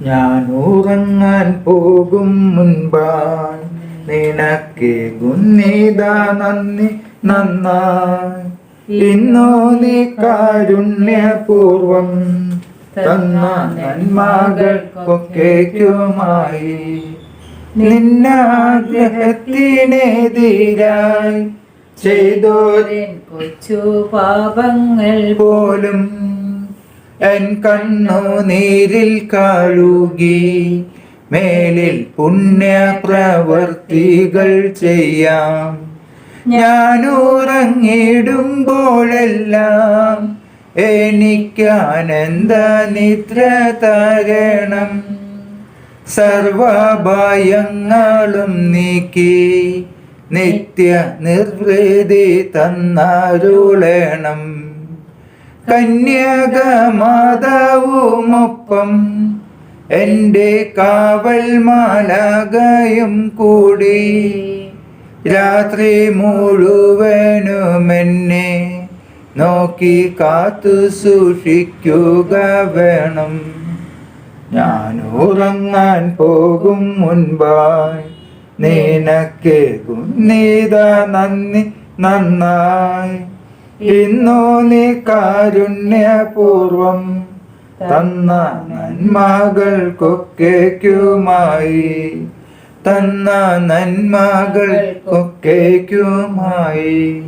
ഞാൻ ഉറങ്ങാൻ പോകും മുൻപാൻ. നിനക്ക് ഗുന്നിത നന്ദി നന്നായി ഇന്നോ നീ കാരുണ്യപൂർവം തന്ന നന്മകൾക്കൊക്കേക്കുമായി. നിന്നാഗ്രഹത്തിനെതിരായി ചെയ്തോരെ എൻ കൊച്ചു പാപങ്ങൾ പോലും എൻ കണ്ണു നീരിൽ കാളുകി മേലിൽ പുണ്യ പ്രവർത്തികൾ ചെയ്യാം. ഞാൻ ഉറങ്ങിടുമ്പോഴെല്ലാം എനിക്കാനന്ദ നിദ്ര തരണം. സർവഭയങ്ങളും നീക്കി നിത്യ നിർവൃതി തന്നരുളണം. കന്യകമാതാവുമൊപ്പം എന്റെ കാവൽ മാലകയും കൂടി. രാത്രി മുഴുവനും എന്നെ നോക്കി കാത്തു സൂക്ഷിക്കുക വേണം. ഞാൻ ഉറങ്ങാൻ പോകും മുൻപായി. നീനക്കേകും നീത നന്ദി നന്നായി. ഇന്നു നീ കാരുണ്യപൂർവം തന്ന നന്മകൾക്കൊക്കെക്കുമായി. തന്ന നന്മകൾക്കൊക്കെക്കുമായി.